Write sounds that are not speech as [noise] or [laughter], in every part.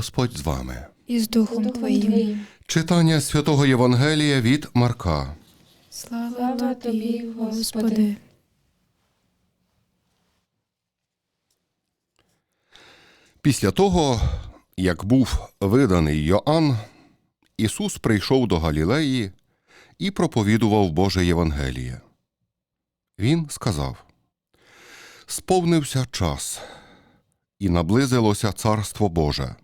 Господь з вами. і з Духом Твоїм. Читання святого Євангелія від Марка. Слава Тобі, Господи. Після того, як був виданий Йоанн, Ісус прийшов до Галілеї і проповідував Боже Євангеліє. Він сказав: Сповнився час, і наблизилося Царство Боже.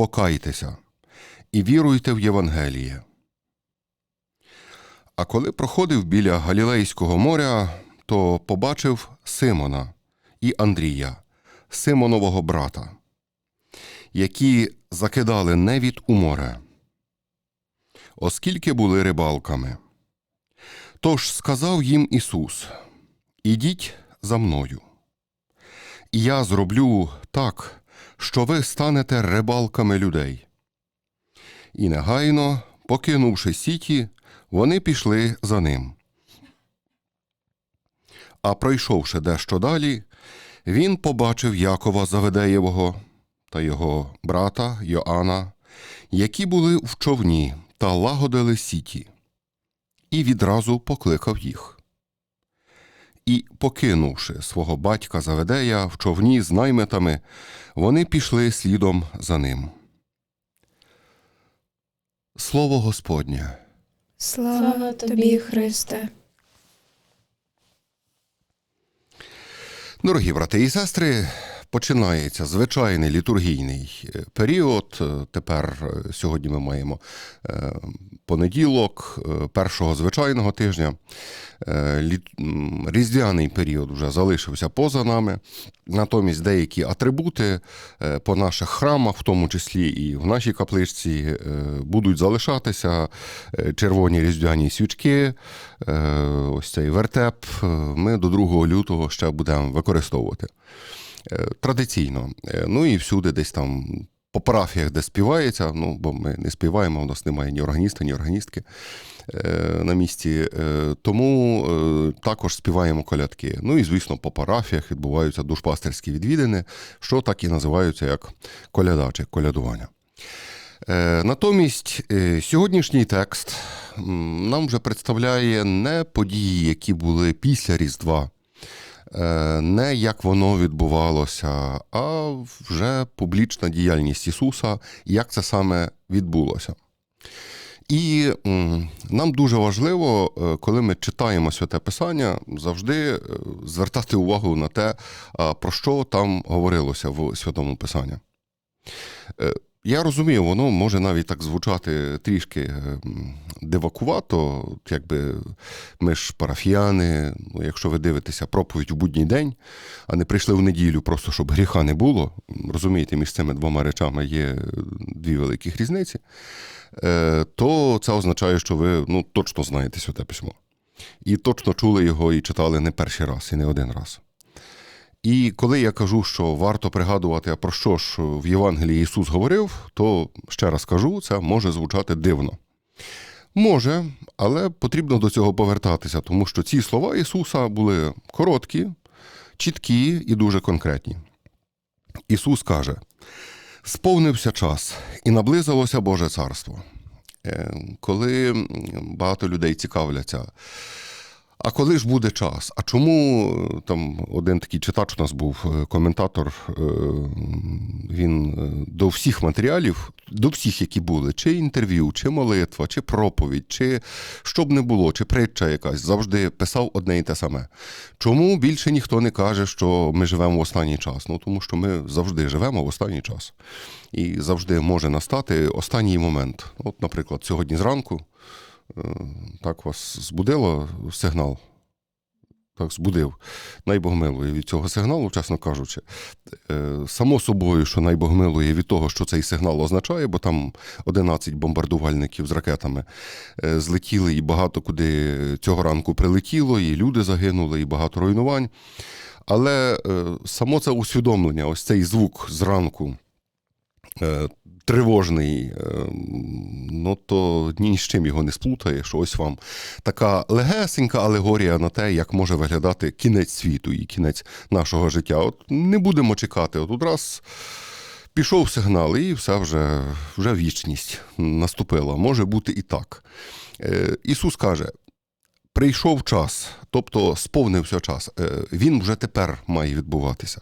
Покайтеся і віруйте в Євангеліє. А коли проходив біля Галілейського моря, то побачив Симона і Андрія, Симонового брата, які закидали невід у море, оскільки були рибалками. Тож сказав їм Ісус: Ідіть за мною, і я зроблю так, що ви станете рибалками людей. І негайно, покинувши сіті, вони пішли за ним. А пройшовши дещо далі, він побачив Якова Заведеєвого та його брата Йоанна, які були в човні та лагодили сіті, і відразу покликав їх. І, покинувши свого батька Заведея в човні з наймитами, вони пішли слідом за ним. Слово Господнє. Слава Тобі, Христе. Дорогі брати і сестри, починається звичайний літургійний е, період. Е, Тепер е, сьогодні ми маємо понеділок першого звичайного тижня. Різдвяний період вже залишився поза нами. Натомість деякі атрибути по наших храмах, в тому числі і в нашій капличці, будуть залишатися. Червоні різдвяні свічки, ось цей вертеп. Ми до 2 лютого ще будемо використовувати. Е, Традиційно. Е, Ну і всюди десь там по парафіях, де співається, ну бо ми не співаємо, у нас немає ні органіста, ні органістки е, на місці. Тому також співаємо колядки. Ну і, звісно, по парафіях відбуваються душпастерські відвідини, що так і називаються як коляда чи колядування. Натомість сьогоднішній текст нам вже представляє не події, які були після Різдва, не як воно відбувалося, а вже публічна діяльність Ісуса, як це саме відбулося. І нам дуже важливо, е, коли ми читаємо святе Писання, завжди е, звертати увагу на те, про що там говорилося в святому Писанні. Я розумію, воно може навіть так звучати трішки е, м, дивакувато, якби ми ж парафіяни, ну, якщо ви дивитеся проповідь у будній день, а не прийшли в неділю, просто щоб гріха не було. Розумієте, між цими двома речами є е, дві великих різниці, е, то це означає, що ви ну, точно знаєте святе письмо. І точно чули його і читали не перший раз, і не один раз. І коли я кажу, що варто пригадувати, про що ж в Євангелії Ісус говорив, то ще раз кажу, це може звучати дивно. Може, але потрібно до цього повертатися, тому що ці слова Ісуса були короткі, чіткі і дуже конкретні. Ісус каже: сповнився час і наблизилося Боже Царство. Е, Коли багато людей цікавляться, а коли ж буде час? А чому е, там один такий читач у нас був е, коментатор? е, Він до всіх матеріалів, до всіх, які були, чи інтерв'ю, чи молитва, чи проповідь, чи що б не було, чи притча якась, завжди писав одне і те саме. Чому більше ніхто не каже, що ми живемо в останній час? Ну тому що ми завжди живемо в останній час. І завжди може настати останній момент. От, наприклад, сьогодні зранку так вас збудило сигнал. Так, збудив. Найбог милує від цього сигналу, чесно кажучи. Е, Само собою, що найбог милує від того, що цей сигнал означає, бо там 11 бомбардувальників з ракетами е, злетіли, і багато куди цього ранку прилетіло, і люди загинули, і багато руйнувань. Але е, само це усвідомлення, ось цей звук зранку. Тривожний, е, ну то ні з чим його не сплутає, що ось вам така легесенька алегорія на те, як може виглядати кінець світу і кінець нашого життя. От не будемо чекати. От раз Пішов сигнал, і все вже, вже вічність наступила. Може бути і так. Е, Ісус каже: прийшов час, тобто сповнився час. Е, Він вже тепер має відбуватися.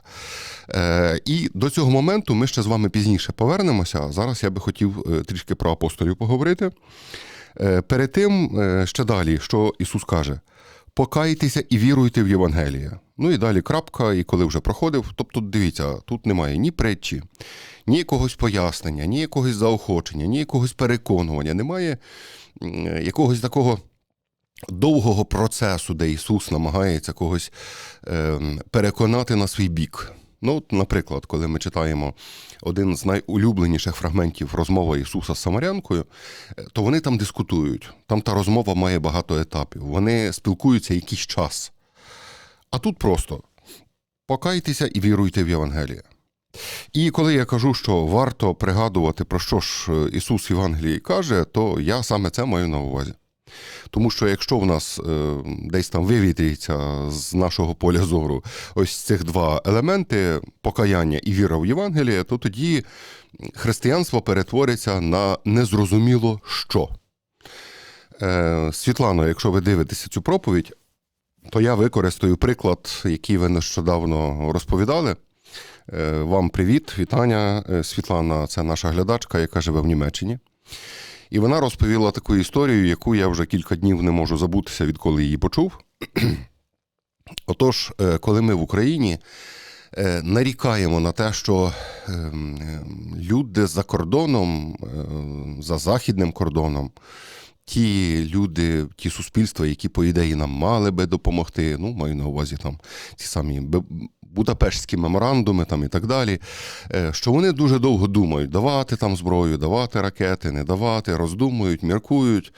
Е, І до цього моменту ми ще з вами пізніше повернемося. Зараз я би хотів е, трішки про апостолів поговорити. Перед тим, ще далі, що Ісус каже: покайтеся і віруйте в Євангеліє. Ну і далі крапка, і коли вже проходив, тобто дивіться, тут немає ні притчі, ні якогось пояснення, ні якогось заохочення, ні якогось переконування, немає якогось такого довгого процесу, де Ісус намагається когось ем, переконати на свій бік. Ну, от, наприклад, коли ми читаємо один з найулюбленіших фрагментів розмови Ісуса з Самарянкою, е, то вони там дискутують. Там та розмова має багато етапів. Вони спілкуються якийсь час. А тут просто покайтеся і віруйте в Євангеліє. І коли я кажу, що варто пригадувати, про що ж е, Ісус в Євангелії каже, то я саме це маю на увазі. Тому що якщо в нас е, десь там вивітрюється з нашого поля зору ось цих два елементи покаяння і віра в Євангеліє, то тоді християнство перетвориться на незрозуміло що. Е, Світлано, якщо ви дивитеся цю проповідь, то я використаю приклад, який ви нещодавно розповідали. Е, Вам привіт, вітання. Е, Світлана це наша глядачка, яка живе в Німеччині. І вона розповіла таку історію, яку я вже кілька днів не можу забутися, відколи її почув. [clears throat] Отож, е, коли ми в Україні е, нарікаємо на те, що ем, люди за кордоном, е, за західним кордоном, ті люди, ті суспільства, які, по ідеї, нам мали би допомогти, ну, маю на увазі там ті самі Будапештські меморандуми там і так далі, е, що вони дуже довго думають, давати там зброю, давати ракети, не давати, роздумують, міркують.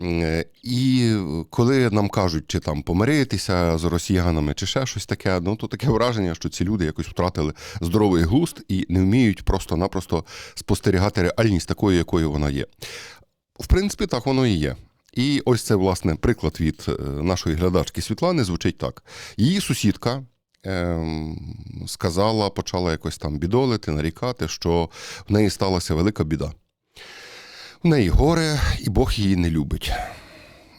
Е, І коли нам кажуть, чи там помиритися з росіянами, чи ще щось таке, ну то таке враження, що ці люди якось втратили здоровий глузд і не вміють просто-напросто спостерігати реальність такою, якою вона є. В принципі, так воно і є. І ось це, власне, приклад від е, нашої глядачки Світлани звучить так: її сусідка. ем, Сказала, почала якось там бідолити, нарікати, що в неї сталася велика біда. В неї горе, і Бог її не любить.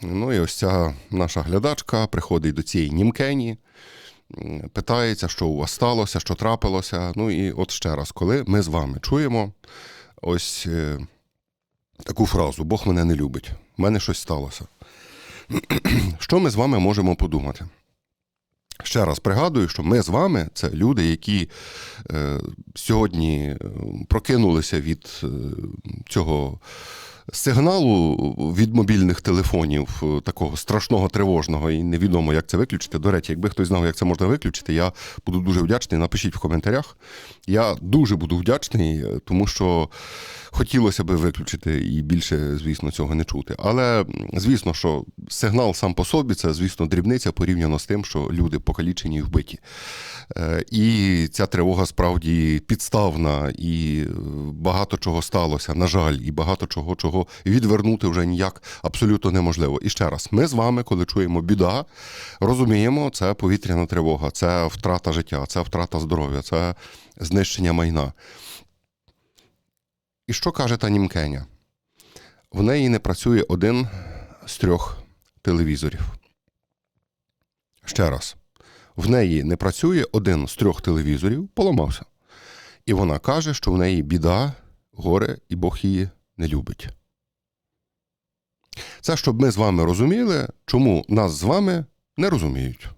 Ну і ось ця наша глядачка приходить до цієї німкені, питається, що у вас сталося, що трапилося. Ну і от ще раз, коли ми з вами чуємо ось е, таку фразу: Бог мене не любить, в мене щось сталося. [clears throat] Що ми з вами можемо подумати? Ще раз пригадую, що ми з вами це люди, які е, сьогодні е, прокинулися від е, цього сигналу від мобільних телефонів, е, такого страшного, тривожного, і невідомо, як це виключити. До речі, якби хтось знав, як це можна виключити, я буду дуже вдячний. Напишіть в коментарях. Я дуже буду вдячний, е, тому що хотілося би виключити і більше, звісно, цього не чути. Але звісно, що сигнал сам по собі це, звісно, дрібниця порівняно з тим, що люди покалічені і вбиті. Е, І ця тривога справді підставна, і е, багато чого сталося, на жаль, і багато чого, чого відвернути вже ніяк абсолютно неможливо. І ще раз, ми з вами, коли чуємо біда, розуміємо, це повітряна тривога, це втрата життя, це втрата здоров'я, це знищення майна. І що каже та німкеня? В неї не працює один з трьох телевізорів. Ще раз, в неї не працює один з трьох телевізорів, поламався. І вона каже, що в неї біда, горе, і Бог її не любить. Це щоб ми з вами розуміли, чому нас з вами не розуміють.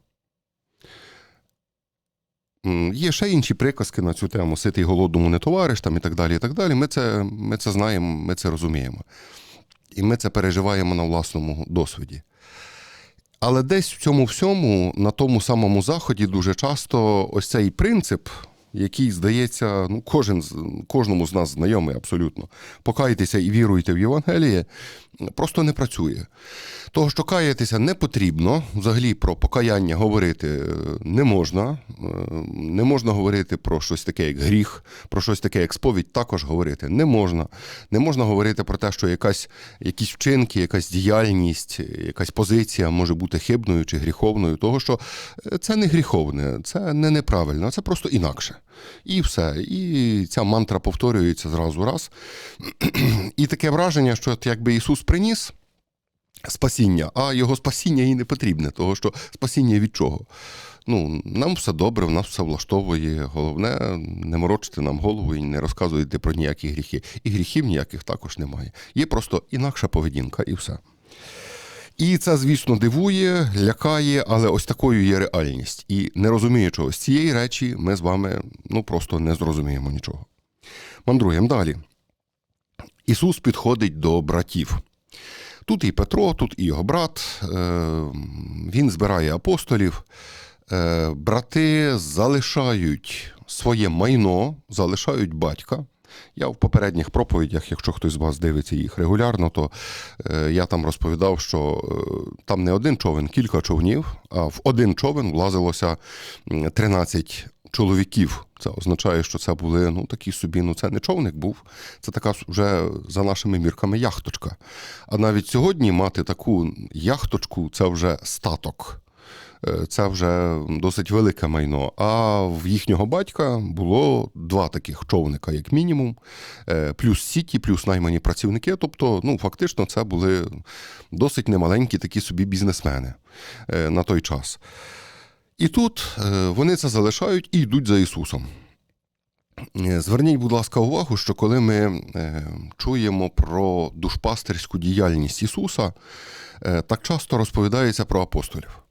Є ще інші приказки на цю тему: ситий голодному не товариш там і так далі. і так далі. Ми це, ми це знаємо, ми це розуміємо. І ми це переживаємо на власному досвіді. Але десь в цьому всьому, на тому самому заході, дуже часто ось цей принцип, який, здається, ну, кожен, кожному з нас знайомий абсолютно. Покайтеся і віруйте в Євангеліє, просто не працює. Того, що каятися не потрібно, взагалі про покаяння говорити е, не можна. Е, Не можна говорити про щось таке, як гріх, про щось таке, як сповідь, також говорити не можна. Не можна говорити про те, що якась, якісь вчинки, якась діяльність, якась позиція може бути хибною чи гріховною, того що е, це не гріховне, це не неправильно, це просто інакше. І все. І ця мантра повторюється зразу раз. [clears throat] І таке враження, що якби Ісус приніс спасіння, а його спасіння їй не потрібне, того що спасіння від чого? Ну, нам все добре, в нас все влаштовує. Головне, не морочити нам голову і не розказуйте про ніякі гріхи. І гріхів ніяких також немає. Є просто інакша поведінка, і все. І це, звісно, дивує, лякає, але ось такою є реальність. І не розуміючи ось цієї речі, ми з вами ну, просто не зрозуміємо нічого. Мандруємо далі. Ісус підходить до братів. Тут і Петро, тут і його брат. Е, Він збирає апостолів. Е, Брати залишають своє майно, залишають батька. Я в попередніх проповідях, якщо хтось з вас дивиться їх регулярно, то е, я там розповідав, що е, там не один човен, кілька човнів, а в один човен влазилося 13 чоловіків. Це означає, що це були ну такі собі, ну це не човник був, це така вже за нашими мірками яхточка. А навіть сьогодні мати таку яхточку це вже статок. Е, Це вже досить велике майно. А в їхнього батька було два таких човника, як мінімум, е, плюс сіті, плюс наймані працівники. Тобто, ну фактично, це були досить немаленькі такі собі бізнесмени е, на той час. І тут вони це залишають і йдуть за Ісусом. Зверніть, будь ласка, увагу, що коли ми чуємо про душпастерську діяльність Ісуса, так часто розповідається про апостолів.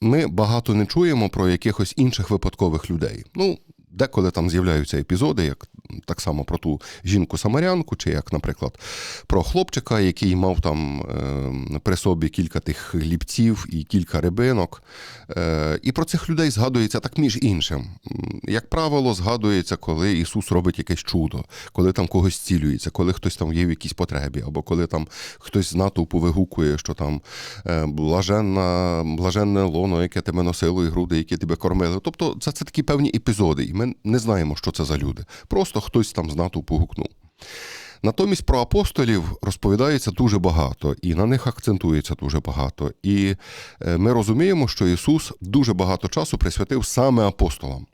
Ми багато не чуємо про якихось інших випадкових людей. Ну, деколи там з'являються епізоди, як так само про ту жінку-самарянку, чи як, наприклад, про хлопчика, який мав там е, при собі кілька тих хлібців і кілька рибинок. Е, і про цих людей згадується так між іншим. Як правило, згадується, коли Ісус робить якесь чудо, коли там когось цілюється, коли хтось там є в якійсь потребі, або коли там хтось з натовпу вигукує, що там е, блаженна, блаженне лоно, яке тебе носило, і груди, які тебе кормили. Тобто це, це такі певні епізоди, і ми не знаємо, що це за люди. Просто хтось там з натовпу гукнув. Натомість про апостолів розповідається дуже багато, і на них акцентується дуже багато. І е, ми розуміємо, що Ісус дуже багато часу присвятив саме апостолам.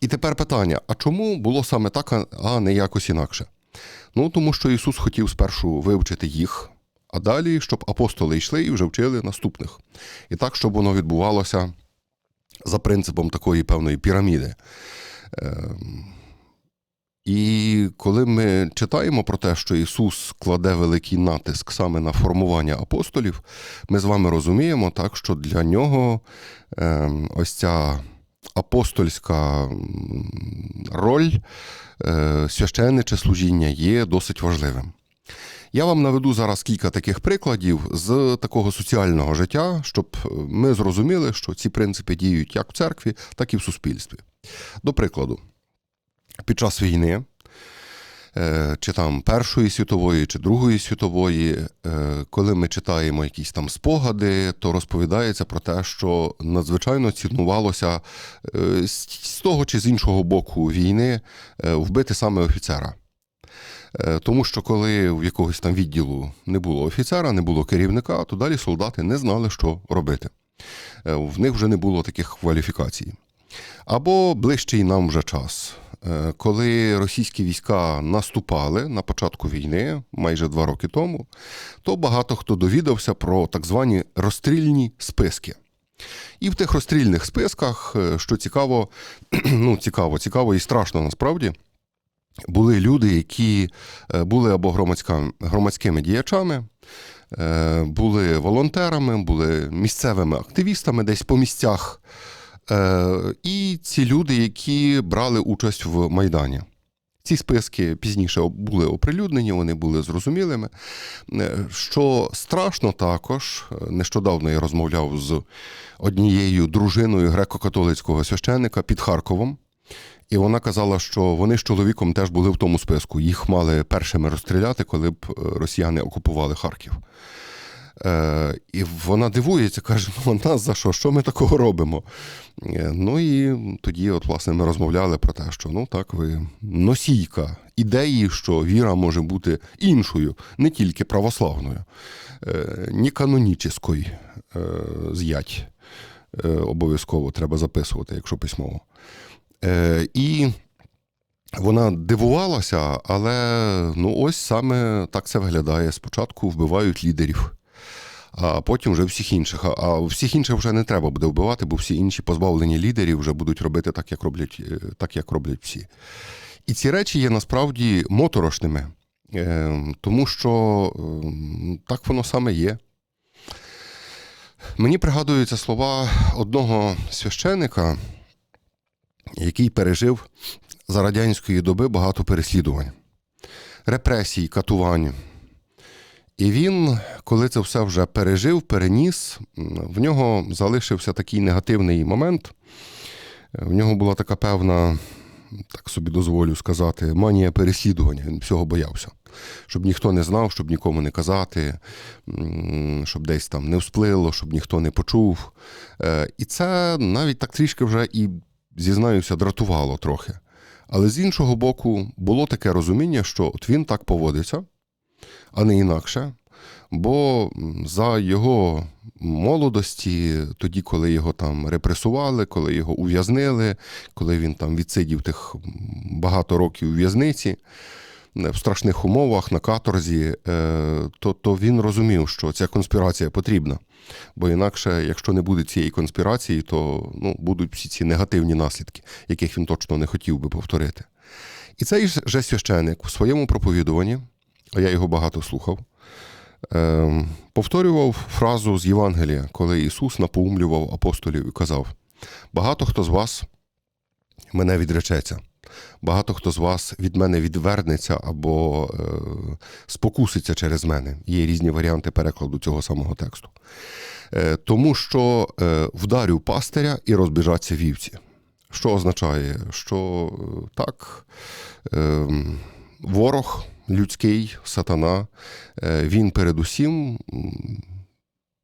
І тепер питання: а чому було саме так, а- а не якось інакше? Ну, тому що Ісус хотів спершу вивчити їх, а далі, щоб апостоли йшли і вже вчили наступних. І так, щоб воно відбувалося за принципом такої певної піраміди. І коли ми читаємо про те, що Ісус кладе великий натиск саме на формування апостолів, ми з вами розуміємо так, що для нього ем, ось ця апостольська роль, е, священниче служіння є досить важливим. Я вам наведу зараз кілька таких прикладів з такого соціального життя, щоб ми зрозуміли, що ці принципи діють як в церкві, так і в суспільстві. До прикладу, під час війни, е, чи там Першої світової, чи Другої світової, е, коли ми читаємо якісь там спогади, то розповідається про те, що надзвичайно цінувалося е, з того чи з іншого боку війни вбити саме офіцера. Тому що коли в якогось там відділу не було офіцера, не було керівника, то далі солдати не знали, що робити. В них вже не було таких кваліфікацій. Або ближчий нам вже час. Е, Коли російські війська наступали на початку війни, майже два роки тому, то багато хто довідався про так звані розстрільні списки. І в тих розстрільних списках, е, що цікаво, [clears throat] ну цікаво, цікаво і страшно насправді, були люди, які е, були або громадськими діячами, були волонтерами, були місцевими активістами десь по місцях. Е, І ці люди, які брали участь в Майдані. Ці списки пізніше були оприлюднені, вони були зрозумілими. Е, Що страшно також, е, нещодавно я розмовляв з однією дружиною греко-католицького священника під Харковом. І вона казала, що вони з чоловіком теж були в тому списку. Їх мали першими розстріляти, коли б росіяни окупували Харків. Е, і вона дивується, каже: ну, нас за що? Що ми такого робимо? Е, ну і тоді, от, власне, ми розмовляли про те, що ну так, ви носійка ідеї, що віра може бути іншою, не тільки православною, е, ні канонічською е, з'ять. Е, обов'язково треба записувати, якщо письмово. Е, І вона дивувалася, але ну ось саме так це виглядає. Спочатку вбивають лідерів, а потім вже всіх інших. А- всіх інших вже не треба буде вбивати, бо всі інші позбавлені лідерів вже будуть робити так, як роблять, е, так, як роблять всі. І ці речі є насправді моторошними, е, тому що е, так воно саме є. Мені пригадуються слова одного священика, який пережив за радянської доби багато переслідувань, репресій, катувань. І він, коли це все вже пережив, переніс, в нього залишився такий негативний момент. В нього була така певна, так собі дозволю сказати, манія переслідування. Він всього боявся. Щоб ніхто не знав, щоб нікому не казати, щоб десь там не всплило, щоб ніхто не почув. Е, І це навіть так трішки вже і, зізнаюся, дратувало трохи. Але з іншого боку, було таке розуміння, що от він так поводиться, а не інакше. Бо за його молодості, тоді, коли його там репресували, коли його ув'язнили, коли він там відсидів тих багато років у в'язниці, е, в страшних умовах на каторзі, е, то, то він розумів, що ця конспірація потрібна. Бо інакше, якщо не буде цієї конспірації, то ну, будуть всі ці негативні наслідки, яких він точно не хотів би повторити. І цей же священик у своєму проповідуванні, а я його багато слухав, е, повторював фразу з Євангелія, коли Ісус напоумлював апостолів і казав: Багато хто з вас мене відречеться, багато хто з вас від мене відвернеться або е, спокуситься через мене. Є різні варіанти перекладу цього самого тексту. Е, тому що е, вдарю пастиря і розбіжаться вівці. Що означає, що так, е, ворог людський, сатана, е, він передусім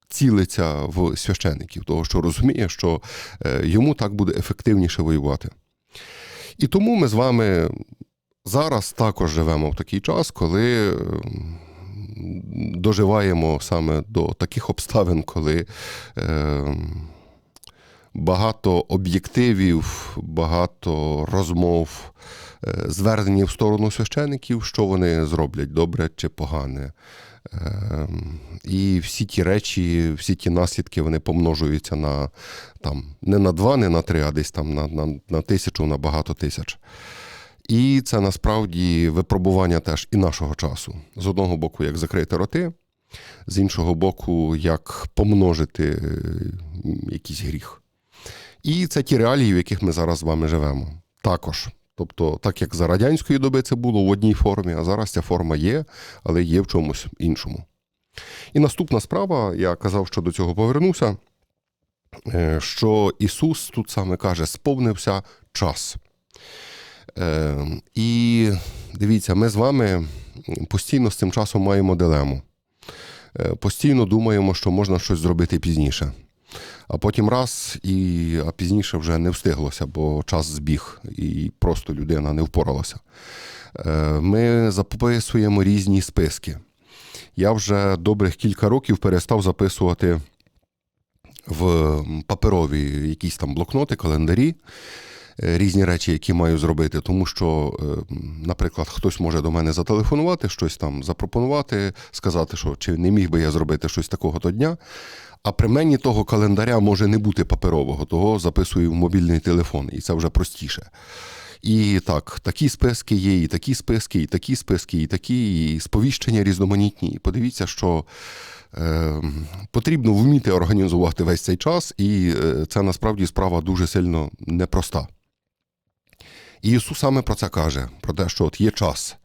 цілиться в священиків, того що розуміє, що е, йому так буде ефективніше воювати. І тому ми з вами зараз також живемо в такий час, коли. Доживаємо саме до таких обставин, коли е, багато об'єктивів, багато розмов, звернені в сторону священиків, що вони зроблять, добре чи погане. Е, і всі ті речі, всі ті наслідки вони помножуються на там, не на два, не на три, а десь там на, на, на тисячу, на багато тисяч. І це насправді випробування теж і нашого часу. З одного боку, як закрити роти, з іншого боку, як помножити е, якийсь гріх. І це ті реалії, в яких ми зараз з вами живемо. Також. Тобто, так як за радянської доби це було в одній формі, а зараз ця форма є, але є в чомусь іншому. І наступна справа, я казав, що до цього повернуся, е, що Ісус тут саме каже: сповнився час. Е, І дивіться, ми з вами постійно з цим часом маємо дилему. Е, Постійно думаємо, що можна щось зробити пізніше. А потім раз, і а пізніше вже не встиглося, бо час збіг, і просто людина не впоралася. Е, Ми записуємо різні списки. Я вже добрих кілька років перестав записувати в паперові якісь там блокноти, календарі е, різні речі, які маю зробити, тому що, е, наприклад, хтось може до мене зателефонувати, щось там запропонувати, сказати, що чи не міг би я зробити щось такого то дня. А при мені того календаря може не бути паперового, того записую в мобільний телефон, і це вже простіше. І так, такі списки є, і такі списки, і такі списки, і такі, і сповіщення різноманітні. І подивіться, що е, потрібно вміти організувати весь цей час, і е, це насправді справа дуже сильно непроста. І Ісус саме про це каже: про те, що от є час,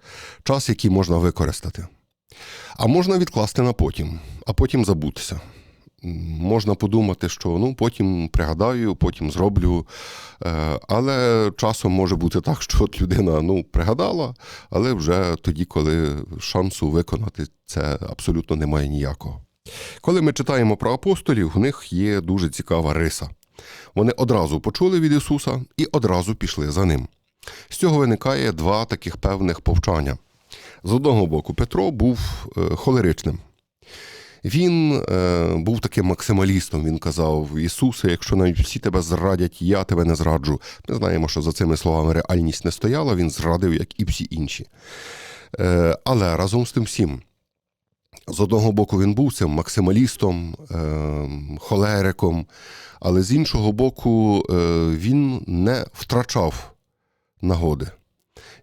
час, який можна використати. А можна відкласти на потім, а потім забутися. Можна подумати, що ну потім пригадаю, потім зроблю. Е, Але часом може бути так, що от людина ну, пригадала, але вже тоді, коли шансу виконати це абсолютно немає ніякого. Коли ми читаємо про апостолів, у них є дуже цікава риса. Вони одразу почули від Ісуса і одразу пішли за ним. З цього виникає два таких певних повчання. З одного боку, Петро був е, холеричним. Він е, був таким максималістом. Він казав: Ісусе, якщо навіть всі тебе зрадять, я тебе не зраджу. Ми знаємо, що за цими словами реальність не стояла, він зрадив, як і всі інші. Е, але разом з тим всім, з одного боку, він був цим максималістом, е, холериком, але з іншого боку, е, він не втрачав нагоди.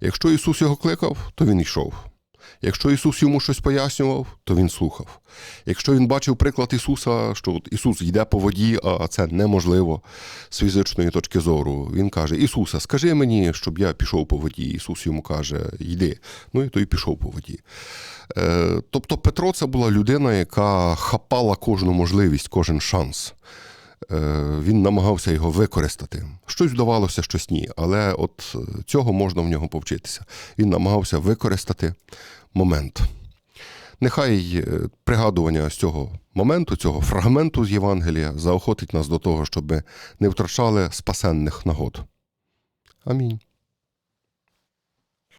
Якщо Ісус його кликав, то він йшов. Якщо Ісус йому щось пояснював, то він слухав. Якщо він бачив приклад Ісуса, що от Ісус йде по воді, а це неможливо з фізичної точки зору, він каже: Ісусе, скажи мені, щоб я пішов по воді. Ісус йому каже, йди. Ну і той пішов по воді. Е, тобто Петро це була людина, яка хапала кожну можливість, кожен шанс. Е, Він намагався його використати. Щось вдавалося, щось ні. Але от е, цього можна в нього повчитися. Він намагався використати момент. Нехай е, пригадування з цього моменту, цього фрагменту з Євангелія заохотить нас до того, щоб ми не втрачали спасенних нагод. Амінь.